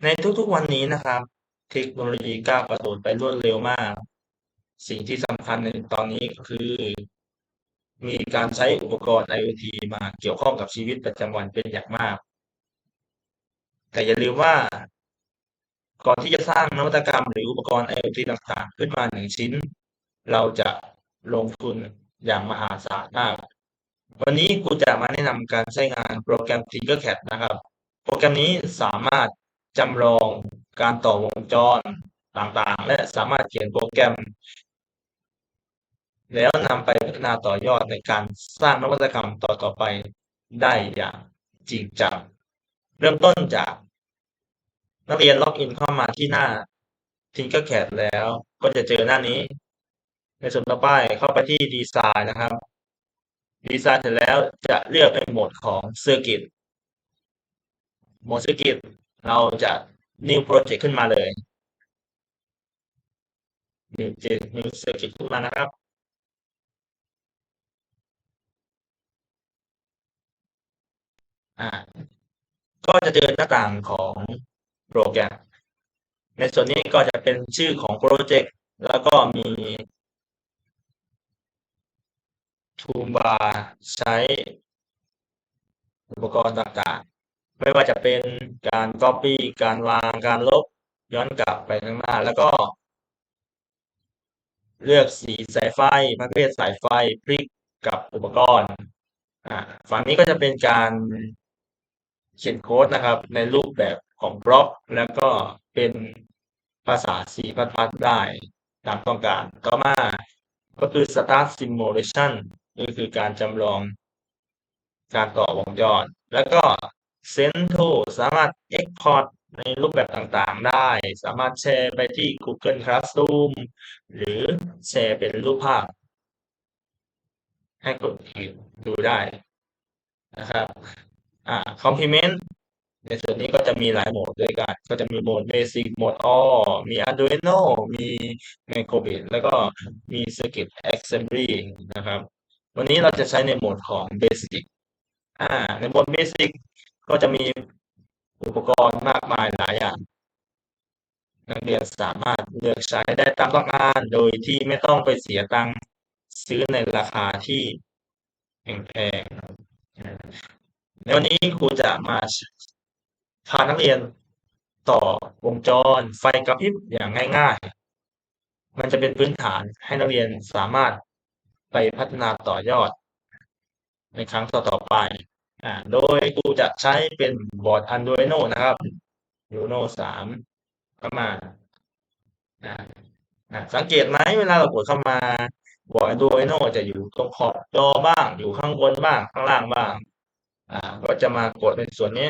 ในทุกๆวันนี้นะครับ เทคโนโลยีก้าวกระโดดไปรวดเร็วมาก สิ่งที่สำคัญในตอนนี้ก็คือ มีการใช้อุปกรณ์ IoT มาเกี่ยวข้องกับชีวิตประจำวันเป็นอย่างมาก แต่อย่าลืมว่า ก่อนที่จะสร้างนวัตกรรมหรืออุปกรณ์ IoT ต่างๆ ขึ้นมาหนึ่งชิ้น เราจะลงทุนอย่างมหาศาลมากวันนี้กูจะมาแนะนำการใช้งานโปรแกรม Tinkercad นะครับ โปรแกรมนี้สามารถ จำลองการต่อวงจรต่างๆ และสามารถเขียนโปรแกรม แล้วนำไปพัฒนาต่อยอดในการสร้างนวัตกรรมต่อๆไปได้อย่างจริงจังเริ่มต้นจากนักเรียนล็อกอินเข้ามาที่หน้า Tinkercad แล้ว ก็จะเจอหน้านี้ ในส่วนต่อไปเข้าไปที่ดีไซน์นะครับดีไซน์เสร็จแล้วจะเลือกเป็นโหมดของ Circuit โหมด Circuit เราจะ New Project ขึ้นมาเลย New New Circuit ขึ้นมานะครับ อ่า ก็จะเจอหน้าต่างของโปรแกรม ในส่วนนี้ก็จะเป็นชื่อของโปรเจกต์แล้วก็มี Toolbar ใช้อุปกรณ์ต่างๆ ไม่ว่าจะเป็นการ Copy การวางการลบย้อนกลับไปข้างหน้า แล้วก็ เลือกสีสายไฟประเภทสายไฟพลิกกับอุปกรณ์ฝั่งนี้ก็จะเป็นการเขียนโค้ดนะครับ ในรูปแบบของบล็อก แล้วก็เป็นภาษา C++ ได้ตามต้องการ ต่อมาก็คือ Start Simulation ก็คือการจำลองการต่อวงจรแล้วก็ Send to สามารถ Export ในรูปแบบต่างๆได้ สามารถแชร์ไปที่ Google Classroom หรือแชร์เป็นรูปภาพ ให้คนอื่นดูได้นะครับอ่า Complement ในส่วนนี้ก็จะมีหลายโหมดด้วยกัน ก็จะมีโหมด Basic โหมด All มี Arduino มี Microbit แล้วก็มี Circuit Assembly นะครับ วันนี้เราจะใช้ในโหมดของ Basic อ่า ในโหมด Basic ก็จะมีอุปกรณ์มากมายหลายอย่าง นักเรียนสามารถเลือกใช้ได้ตามต้องการโดยที่ไม่ต้องไปเสียตังค์ซื้อในราคาที่แพงๆในวันนี้ครูจะมาพานักเรียนต่อวงจรไฟกระพริบอย่างง่าย ๆ มันจะเป็นพื้นฐานให้นักเรียนสามารถไปพัฒนาต่อยอด ในครั้งต่อๆไป อ่าโดยครูจะใช้เป็นบอร์ด Arduino นะครับ Arduino 3เข้ามาอ่าสังเกตไหมเวลาเรากดเข้ามาบอร์ด Arduino จะอยู่ตรงขอบจอบ้าง อยู่ข้างบนบ้าง ข้างล่างบ้าง อ่า ก็จะมากดในส่วนนี้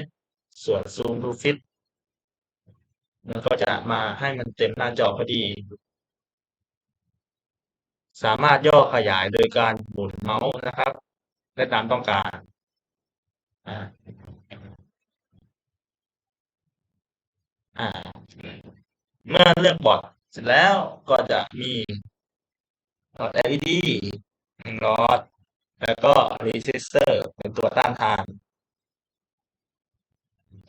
ส่วน Zoom to Fit มันก็จะมาให้มันเต็มหน้าจอพอดี สามารถย่อขยายโดยการหมุนเมาส์นะครับ ได้ตามต้องการ เมื่อเลือกบอร์ดเสร็จแล้วก็จะมีหลอด LED หนึ่งหลอด แล้วก็ resistor เป็นตัวต้านทาน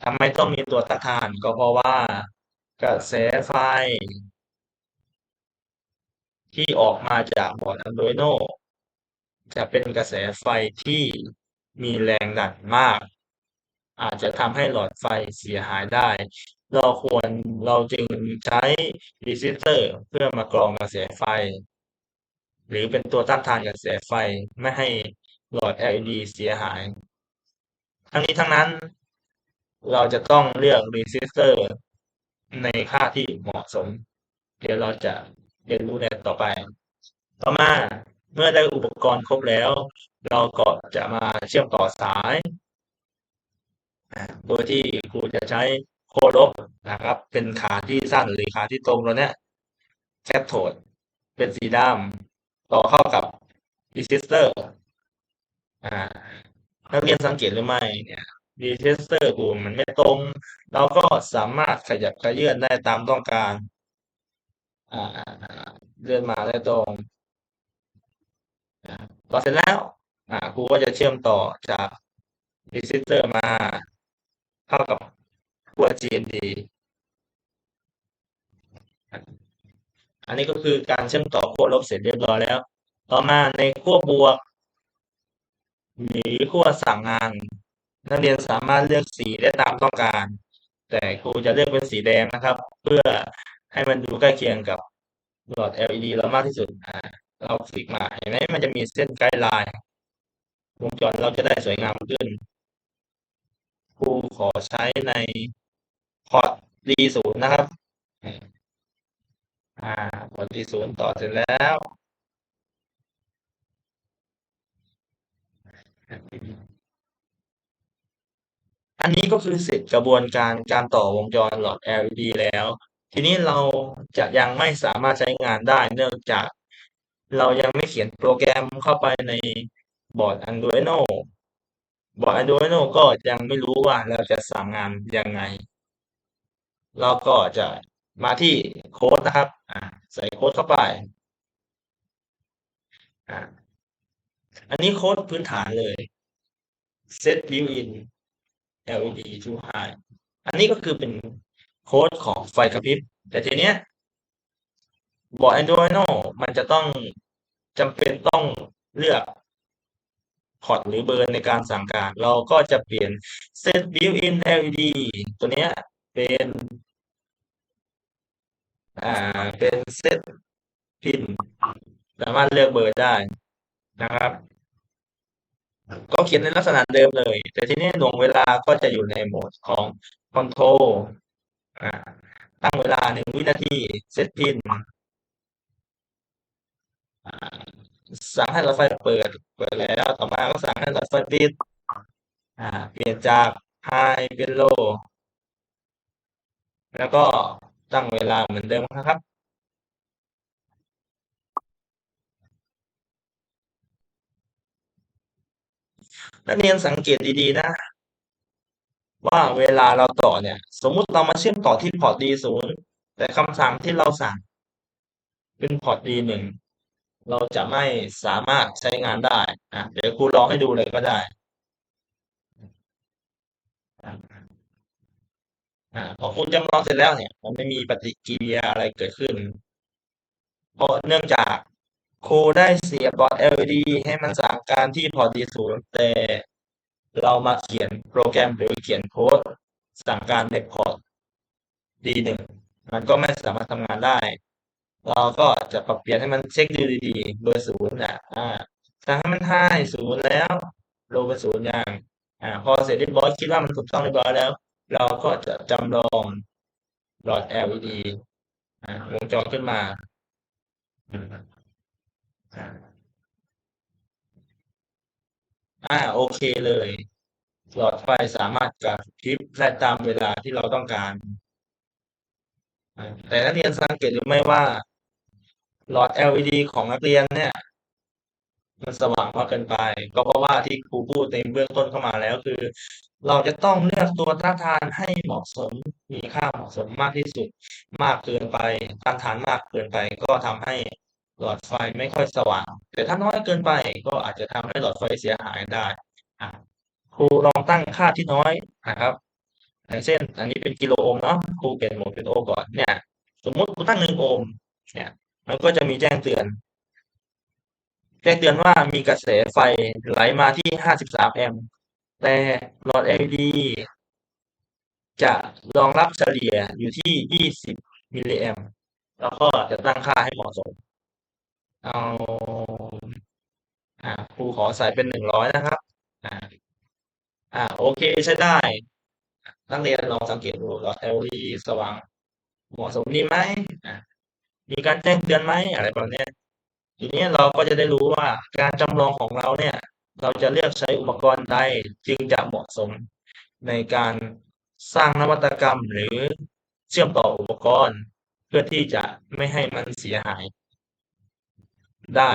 ทำไมต้องมีตัวต้านทานก็เพราะว่ากระแสไฟ ที่ออกมาจากบอร์ด Arduino จะเป็นกระแสไฟที่ มีแรงดันมาก อาจจะทำให้หลอดไฟเสียหายได้ เราควรเราจึงใช้ resistor เพื่อมากรองกระแสไฟ หรือเป็นตัวต้านทานกระแสไฟไม่ให้หลอด LED เสียหาย ทั้งนี้ทั้งนั้น เราจะต้องเลือก resistor ในค่าที่เหมาะสม เดี๋ยวเราจะเรียนรู้ในต่อไป ต่อมาเมื่อได้อุปกรณ์ครบแล้ว เราก็จะมาเชื่อมต่อสาย โดยที่ครูจะใช้โคลบนะครับ เป็นขาที่สั้นหรือขาที่ตรงตัวเนี้ยแคทโทดเป็นสีดำต่อเข้ากับ resistor อ่านักเรียนสังเกตหรือไม่เนี่ย resistor กูมันไม่ตรง เราก็สามารถขยับขยื่นได้ตามต้องการ อ่าเลื่อนมาได้ตรงต่อเสร็จแล้ว อ่าครูก็จะเชื่อมต่อจากรีซิสเตอร์มาเข้ากับตัว GND อันนี้ก็คือการเชื่อมต่อขั้วลบเสร็จเรียบร้อยแล้ว ต่อมาในขั้วบวก หรือขั้วสั่งงาน นักเรียนสามารถเลือกสีได้ตามต้องการ แต่ครูจะเลือกเป็นสีแดงนะครับ เพื่อให้มันดูใกล้เคียงกับหลอด LED เรามากที่สุด อ่า เราคลิกมาเห็นไหมมันจะมีเส้นไกด์ไลน์ วงจรเราจะได้สวยงามขึ้นครูขอใช้ในพอร์ต D0 นะครับ อ่าพอร์ต D0 ต่อเสร็จแล้วอันนี้ก็คือเสร็จกระบวนการการต่อวงจรหลอด LED แล้ว ทีนี้เราจะยังไม่สามารถใช้งานได้เนื่องจาก เรายังไม่เขียนโปรแกรมเข้าไปใน บอร์ด Arduino บอร์ด Arduino ก็ยังไม่รู้ว่าเราจะสั่งงานยังไง เราก็จะมาที่โค้ดนะครับใส่โค้ดเข้าไปอันนี้โค้ดพื้นฐานเลย set built-in LED to high อันนี้ก็คือเป็นโค้ดของไฟกระพริบ แต่ทีเนี้ยบอร์ด Arduino มันจะต้องจำเป็นต้องเลือก พอร์ตหรือเบอร์ในการสั่งการ เราก็จะเปลี่ยน set built-in LED ตัวเนี้ยเป็นอ่าเป็น set pin สามารถเลือกเบอร์ได้นะครับ ก็เขียนในลักษณะเดิมเลย แต่ที่นี้หน่วงเวลาก็จะอยู่ในโหมดของ control ตั้งเวลาหนึ่งวินาที set pin สั่งให้หลอดไฟเปิด เปิดแล้ว ต่อมาก็สั่งให้หลอดไฟปิด อ่า เปลี่ยนจาก high เป็น low แล้วก็ตั้งเวลาเหมือนเดิมนะครับ นักเรียนสังเกตดีๆนะ ว่าเวลาเราต่อเนี่ย สมมุติเรามาเชื่อมต่อที่พอร์ต D0 แต่คำสั่งที่เราสั่ง เป็นพอร์ต D1 เราจะไม่สามารถใช้งานได้อะเดี๋ยวครูลองให้ดูเลยก็ได้อ่าพอคุณจำลองเสร็จแล้วเนี่ย มันไม่มีปฏิกิริยาอะไรเกิดขึ้น เพราะเนื่องจากครูได้เสียบอร์ด LED ให้มันสั่งการที่พอร์ต D0 แต่เรามาเขียนโปรแกรมหรือเขียนโค้ดสั่งการในพอร์ต D1 มันก็ไม่สามารถทำงานได้ เราก็จะปรับเปลี่ยนให้มันเช็คดูดีๆเบอร์ศูนย์นะอ่าสั่งให้มันให้ศูนย์แล้วโลเป็นศูนย์อย่างอ่าพอเสร็จเรียบร้อยคิดว่ามันถูกต้องเรียบร้อยแล้ว เราก็จะจำลองหลอด LED อ่าวงจรขึ้นมาอ่าโอเคเลย หลอดไฟสามารถกระพริบได้ตามเวลาที่เราต้องการ แต่นักเรียนสังเกตหรือไม่ว่า หลอด LED ของนักเรียนเนี่ย มันสว่างมากเกินไป ก็เพราะว่าที่ครูพูดในเบื้องต้นเข้ามาแล้วคือ เราจะต้องเลือกตัวต้านทานให้เหมาะสมมีค่าเหมาะสมมากที่สุด มากเกินไปต้านทานมากเกินไป ก็ทำให้หลอดไฟไม่ค่อยสว่าง แต่ถ้าน้อยเกินไปก็อาจจะทำให้หลอดไฟเสียหายได้ครูลองตั้งค่าที่น้อยนะครับอย่างเช่น อันนี้เป็นกิโลโอห์มเนาะครูเปลี่ยนโหมดเป็นโอห์มก่อนเนี่ย สมมติครูตั้งหนึ่งโอห์มเนี่ย มันก็จะมีแจ้งเตือน แจ้งเตือนว่ามีกระแสไฟไหลมาที่ 53 แอมป์แต่หลอด LED จะรองรับเฉลี่ยอยู่ที่ 20 มิลลิแอมป์แล้วก็จะตั้งค่าให้เหมาะสม เอาอ่าครูขอใส่เป็น100นะครับ อ่า อ่า โอเคใช้ได้ นักเรียนลองสังเกตดูหลอด LED สว่าง เหมาะสมดีไหม มีการแจ้งเตือนไหมอะไรแบบนี้ทีนี้เราก็จะได้รู้ว่าการจำลองของเราเนี่ย เราจะเลือกใช้อุปกรณ์ใดจึงจะเหมาะสมในการสร้างนวัตกรรมหรือเชื่อมต่ออุปกรณ์ เพื่อที่จะไม่ให้มันเสียหาย ได้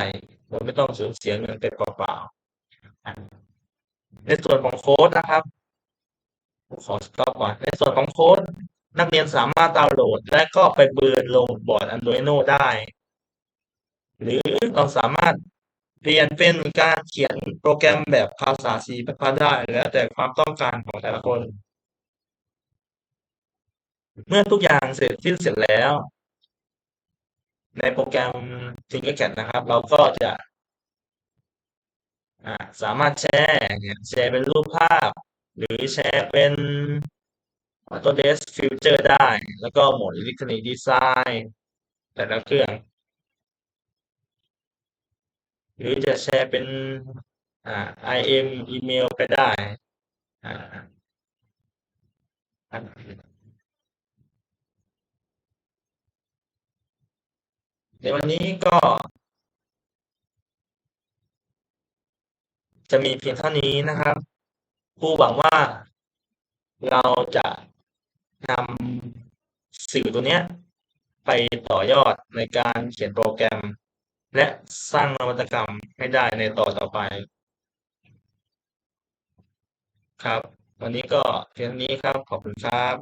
โดยไม่ต้องสูญเสียเงินไปเปล่าๆในส่วนของโค้ดนะครับขอสต็อปก่อนในส่วนของโค้ด นักเรียนสามารถดาวน์โหลด และก็ไปเบิร์นลงบอร์ด Arduino ได้ หรือเราสามารถเปลี่ยนเป็นการเขียนโปรแกรมแบบภาษา C++ ได้ แล้วแต่ความต้องการของแต่ละคน เมื่อทุกอย่างเสร็จสิ้นเสร็จแล้ว ในโปรแกรม Tinkercad นะครับ เราก็จะสามารถแชร์แชร์เป็นรูปภาพ หรือแชร์เป็น Autodesk Future ได้ แล้วก็โหมด Electronic Design แต่ละเครื่อง หรือจะแชร์เป็นอ่า IM อีเมลก็ได้อ่าในวันนี้ก็ จะมีเพียงเท่านี้นะครับครูหวังว่าเราจะ นำสื่อตัวเนี้ยไปต่อยอดในการเขียนโปรแกรม และสร้างนวัตกรรมให้ได้ในต่อต่อไป ครับ วันนี้ก็เพียงนี้ครับ ขอบคุณครับ